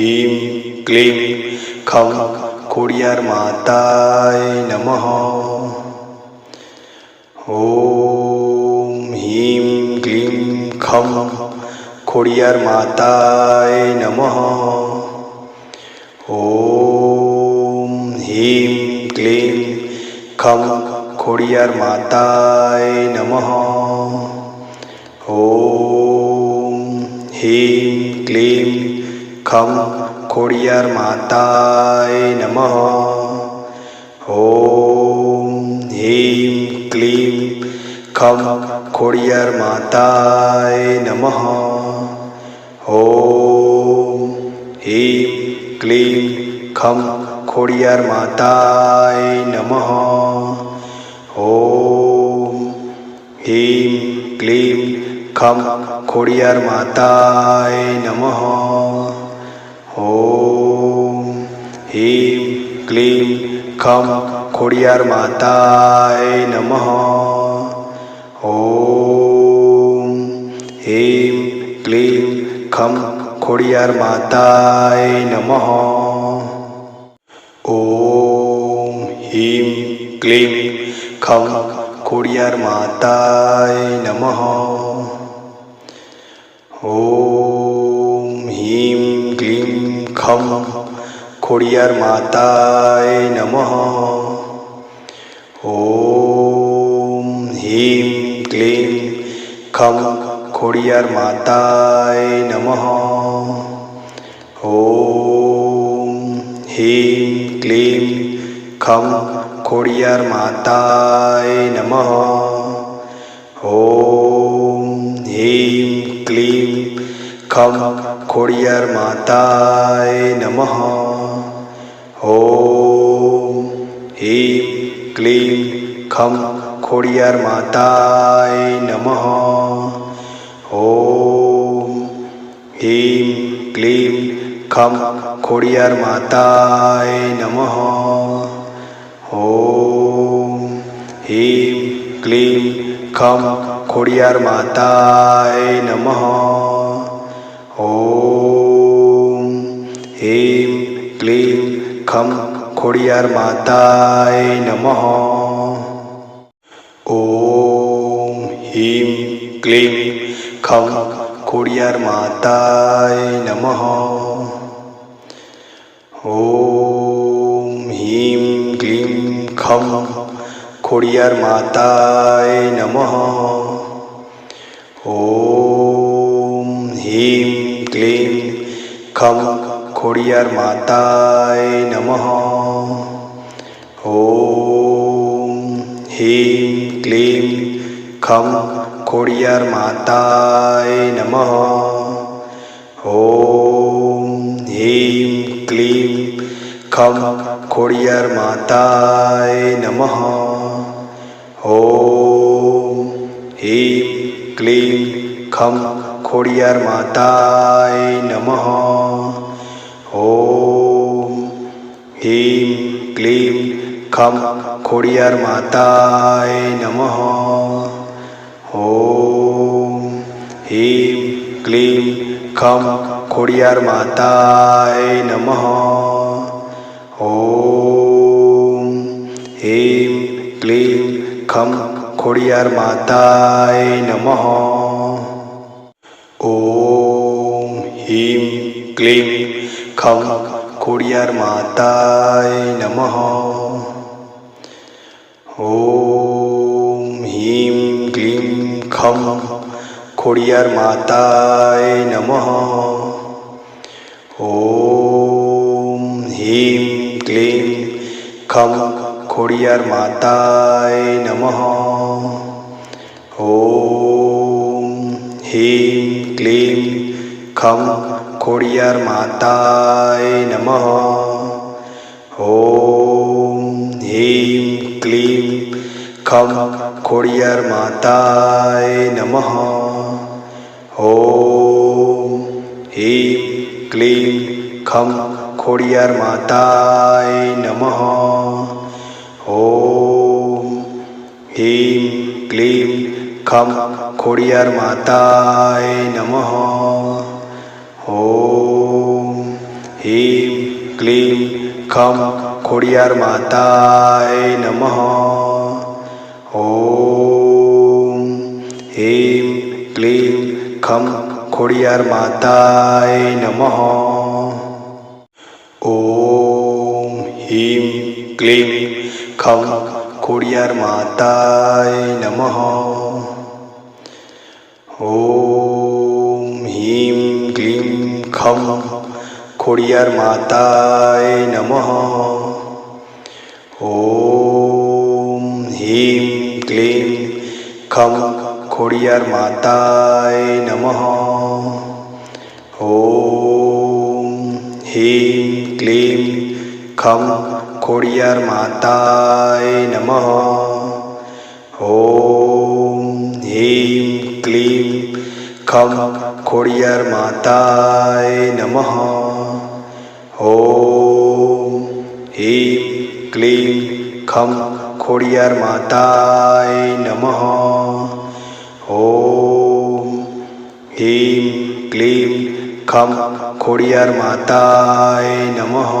Haem ક્લીમ ખમ Khodiyar માતાય નમઃ ઓમ haem ક્લીમ ખમ Khodiyar માતાય નમઃ ઓમ haem ક્લીમ ખમ Khodiyar માતાય નમઃ ઓમ હીમ ક્લીમ ખમ ખોડિયાર માતાય નમઃ. ઓમ હીમ ક્લીમ ખમ ખોડિયાર માતાય નમઃ. ઓમ હીમ ક્લીમ ખમ ખોડિયાર માતાય નમઃ. ઓમ હીમ ક્લીમ ખમ ખોડિયાર માતાય નમઃ. ઓમ. હીમ, ક્લીમ, ખમ, ખોડિયાર માતાય નમઃ. ઓમ. હીમ, ક્લીમ, ખમ, ખોડિયાર માતાય નમઃ. ઓમ. હીમ, ક્લીમ, ખમ, ખોડિયાર માતાય નમઃ. ઓમ. ખમ ખોડિયાર માતાય નમઃ ઓમ હીમ ક્લીમ ખમ ખોડિયાર માતાય નમઃ ઓમ હીમ ક્લીમ ખમ ખોડિયાર માતાય નમઃ ઓમ હીમ ક્લીમ ખમ ખોડિયાર માતાય નમઃ ઓમ હીમ ક્લીમ ખમ ખોડિયાર માતાય નમઃ ઓમ હીમ ક્લીમ ખમ ખોડિયાર માતાય નમઃ ઓમ હીમ ક્લીમ ખમ ખોડિયાર માતાય નમઃ ઓમ હેમ ક્લીમ ખમ ખોડિયાર માતાય નમઃ. ઓમ હીમ ક્લીમ ખમ ખોડિયાર માતાય નમઃ. ઓમ હીમ ક્લીમ ખમ ખોડિયાર માતાય નમઃ. ઓમ હીમ ક્લીમ ખમ ખોડિયાર માતાય નમઃ ઓમ હીમ ક્લીમ ખમ ખોડિયાર માતાય નમઃ ઓમ હીમ ક્લીમ ખમ ખોડિયાર માતાય નમઃ ઓમ હીમ ક્લીમ ખમ ખોડિયાર માતાય નમઃ. ઓમ હીમ ક્લીમ ખમ ખોડિયાર માતાય નમઃ. ઓમ હીમ ક્લીમ ખમ ખોડિયાર માતાય નમઃ. ઓમ હીમ ક્લીમ ખમ ખોડિયાર માતાય નમઃ. ઓમ क्लीं ખમ ખોડિયાર માતાય નમઃ ઓમ હીમ ક્લીમ ખમ ખોડિયાર માતાય નમઃ ઓમ હીમ ક્લીમ ખમ ખોડિયાર માતાય નમઃ ઓમ હીમ ક્લીમ ખમ ખોડિયાર માતાય નમઃ. ઓમ હીમ ક્લીમ ખમ ખોડિયાર માતાય નમઃ. ઓમ હીમ ક્લીમ ખમ ખોડિયાર માતાય નમઃ. ઓમ હીમ ક્લીમ ખમ ખોડિયાર માતાય નમઃ. ઓમ હીમ ક્લીમ ખમ ખોડિયાર માતાય નમઃ. ઓમ હીમ ક્લીમ ખમ ખોડિયાર માતાય નમઃ. ઓમ હીમ ક્લીમ ખમ ખોડિયાર માતાય નમઃ. ઓમ ખમ ખોડિયાર માતાય નમઃ. ઓમ હીમ ક્લીમ ખમ ખોડિયાર માતાય નમઃ. ઓમ હીમ ક્લીમ ખમ ખોડિયાર માતાય નમઃ. ઓમ હીમ ક્લીમ ખમ ખોડિયાર માતાય નમઃ. ઓમ હીમ ક્લીમ ખમ ખોડિયાર માતાય નમઃ. ઓમ હીમ ક્લીમ ખમ ખોડિયાર માતાય નમઃ.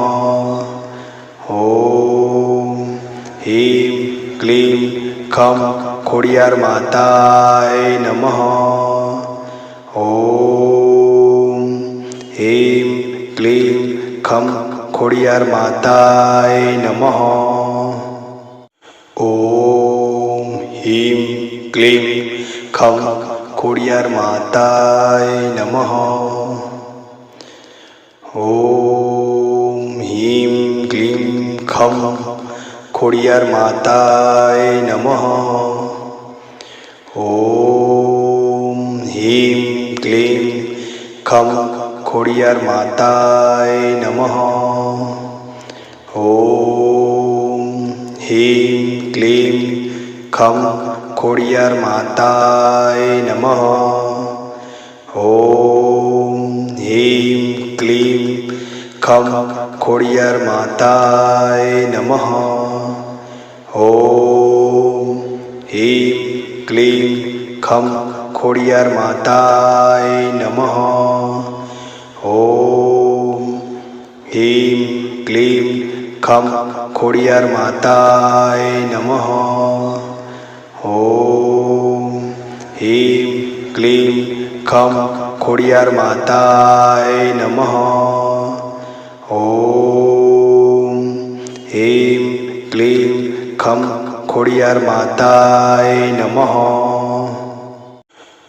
ઓમ હીમ ક્લીમ ખમ ખોડિયાર માતાય નમઃ. ઓમ હેમ ક્લીમ ખમ ખોડિયાર માતાય નમઃ. ઓમ હીમ ક્લીમ ખમ ખોડિયાર માતાય નમઃ. ઓમ હીમ ક્લીમ ખમ ખોડિયાર માતાય નમઃ. ઓમ હીમ ક્લીમ ખમ ખોડિયાર માતાય નમઃ ઓમ હીમ ક્લીમ ખમ ખોડિયાર માતાય નમઃ ઓમ હીમ ક્લીમ ખમ ખોડિયાર માતાય નમઃ ઓમ હીમ ક્લીમ ખમ ખોડિયાર માતાય નમઃ. ઓમ હીમ ક્લીમ ખમ ખોડિયાર માતાય નમઃ. ઓમ હીમ ક્લીમ ખમ ખોડિયાર માતાય નમઃ. ઓમ હીમ ક્લીમ ખમ ખોડિયાર માતાય નમઃ.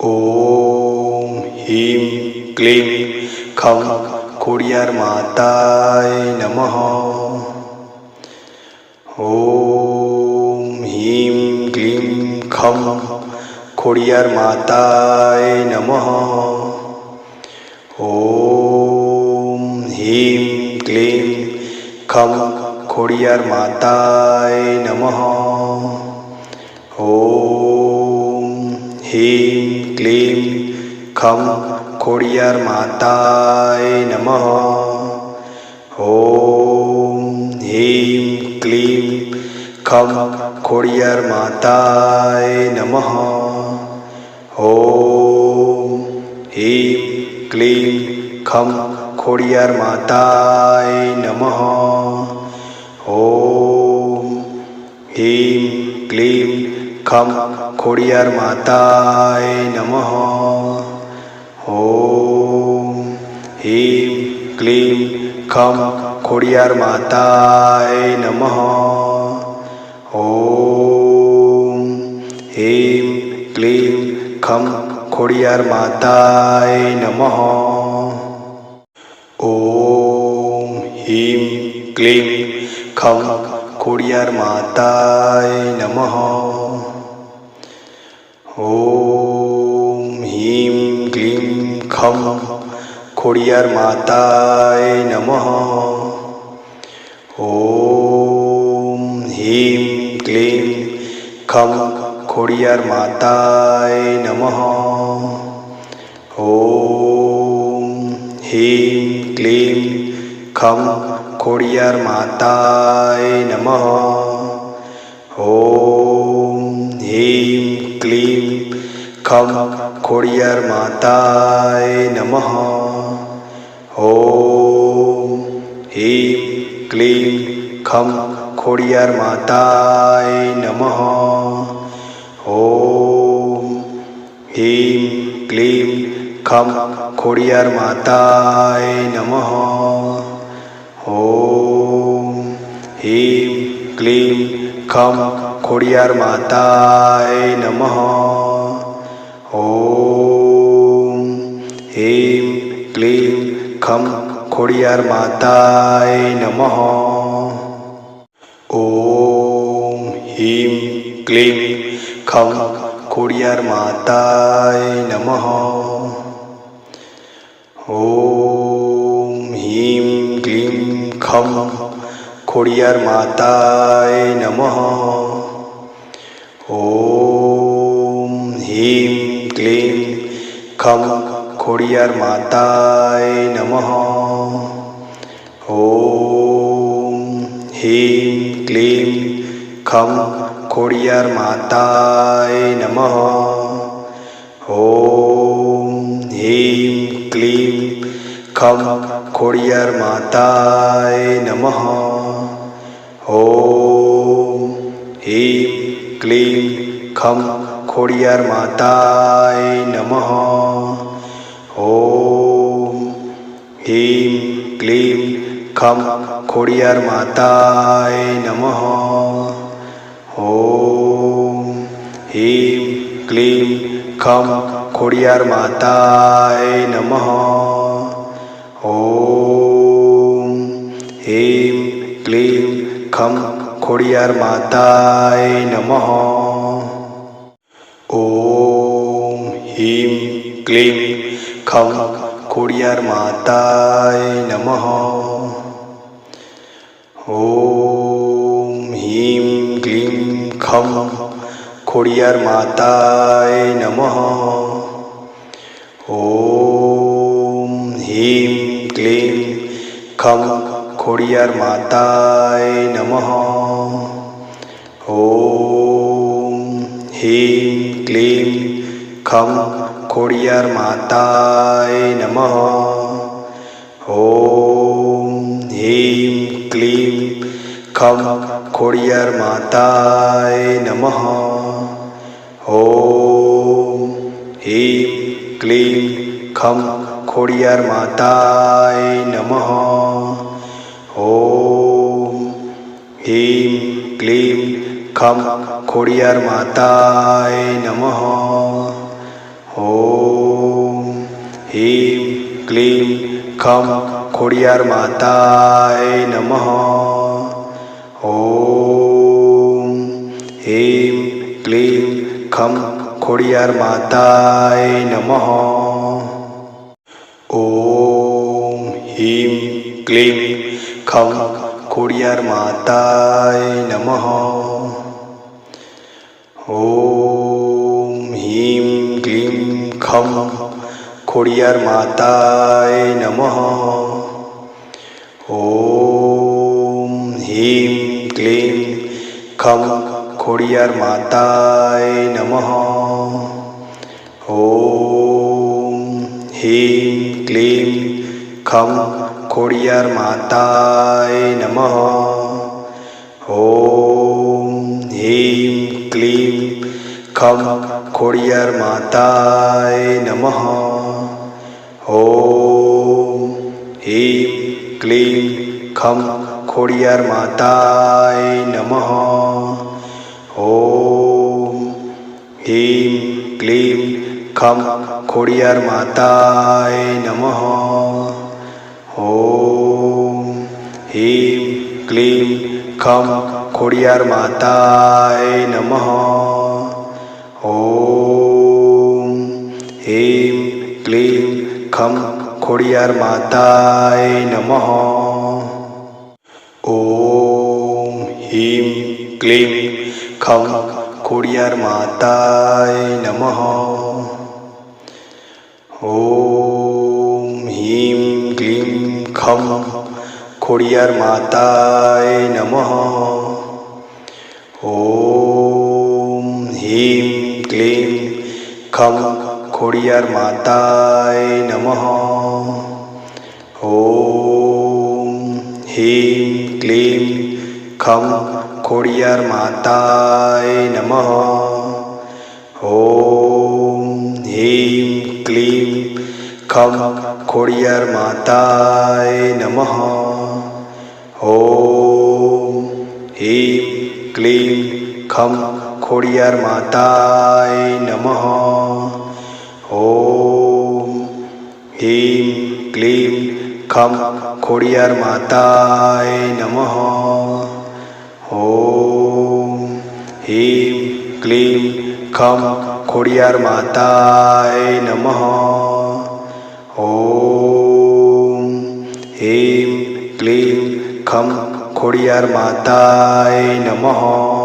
ઓમ હિમ ક્લીમ ખમ ખોડિયાર માતાય નમઃ. ઓમ હિમ ક્લીમ ખમ ખોડિયાર માતાય નમઃ. ઓમ હિમ ક્લીમ ખમ ખોડિયાર માતાય નમઃ. ક્લીમ ખમ ખોડિયાર માતાય નમઃ. ઓમ હીમ ક્લીમ ખમ ખોડિયાર માતાય નમઃ. ઓમ હીમ ક્લીમ ખમ ખોડિયાર માતાય નમઃ. ઓમ હીમ ક્લીમ ખમ ખોડિયાર માતાય નમઃ. ઓમ હીમ ક્લીમ ખમ ખોડિયાર માતાય નમઃ. ઓમ હીમ ક્લીમ ખમ ખોડિયાર માતાય નમઃ. ઓમ હીમ ક્લીમ ખમ ખોડિયાર માતાય નમઃ. ખમ ખોડિયાર માતાય નમઃ. ઓમ હીમ ક્લીમ ખમ ખોડિયાર માતાય નમઃ. ઓમ હીમ ક્લીમ ખમ ખોડિયાર માતાય નમઃ. ઓમ હીમ ક્લીમ ખમ ખોડિયાર માતાય નમઃ. ઓમ હીમ ક્લીમ ખમ ખોડિયાર માતાય નમઃ. ઓમ હીમ ક્લીમ ખમ ખોડિયાર માતાય નમઃ. ઓમ હીમ ક્લીમ ખમ ખોડિયાર માતાય નમઃ. ઓમ હેમ ક્લીમ ખમ ખોડિયાર માતાય નમઃ. ઓમ હીમ ક્લીમ ખમ ખોડિયાર માતાય નમઃ. ઓમ હીમ ક્લીમ ખમ ખોડિયાર માતાય નમઃ. ખમ ખોડિયાર માતાય નમઃ ઓમ હીમ ક્લીમ ખમ ખોડિયાર માતાય નમઃ ઓમ હીમ ક્લીમ ખમ ખોડિયાર માતાય નમઃ ઓમ હીમ ક્લીમ ખમ ખોડિયાર માતાય નમઃ. ઓમ હીમ ક્લીમ ખમ ખોડિયાર માતાય નમઃ. ઓમ હીમ ક્લીમ ખમ ખોડિયાર માતાય નમઃ. ઓમ હીમ ક્લીમ ખમ ખોડિયાર માતાય નમઃ. ખમ ખોડિયાર માતાય નમઃ. ઓમ હીમ ક્લીમ ખમ ખોડિયાર માતાય નમઃ. ઓમ હીમ ક્લીમ ખમ ખોડિયાર માતાય નમઃ. ઓમ હીમ ક્લીમ ખમ ખોડિયાર માતાય નમઃ. ઓમ હીમ ક્લીમ ખમ ખોડિયાર માતાય નમઃ. ઓમ હીમ ક્લીમ ખમ ખોડિયાર માતાય નમઃ. ઓમ હીમ ક્લીમ ખમ ખોડિયાર માતાય નમઃ. ઓમ હીમ ક્લીમ ખમ ખોડિયાર માતાય નમઃ. ઓમ હીમ ક્લીમ ખમ ખોડિયાર માતાય નમઃ. ઓમ હીમ ક્લીમ ખમ ખોડિયાર માતાય નમઃ. ખમ ખોડિયાર માતાય નમઃ ઓમ હીમ ક્લીમ ખમ ખોડિયાર માતાય નમઃ ઓમ હીમ ક્લીમ ખમ ખોડિયાર માતાય નમઃ ઓમ હીમ ક્લીમ ખમ ખોડિયાર માતાય નમઃ. ઓમ હીમ ક્લીમ ખમ ખોડિયાર માતાય નમઃ. ઓમ હીમ ક્લીમ ખમ ખોડિયાર માતાય નમઃ. ઓમ હીમ ક્લીમ ખમ ખોડિયાર માતાય નમઃ. ખોડિયાર માતાય નમઃ. ઓમ હીમ ક્લીમ ખમ ખોડિયાર માતાય નમઃ. ઓમ હીમ ક્લીમ ખમ ખોડિયાર માતાય નમઃ. ઓમ હીમ ક્લીમ ખમ ખોડિયાર માતાય નમઃ. ઓમ હીમ ક્લીમ ખમ ખોડિયાર માતાય નમઃ. ઓમ હીમ ક્લીમ ખમ ખોડિયાર માતાય નમઃ. ઓમ હીમ ક્લીમ ખમ ખોડિયાર માતાય નમઃ. ઓમ હીમ ક્લીમ ખમ ખોડિયાર માતાય નમઃ. ઓમ હીમ ક્લીમ ખમ ખોડિયાર માતાય નમઃ. ઓમ હીમ ક્લીમ ખમ ખોડિયાર માતાય નમઃ.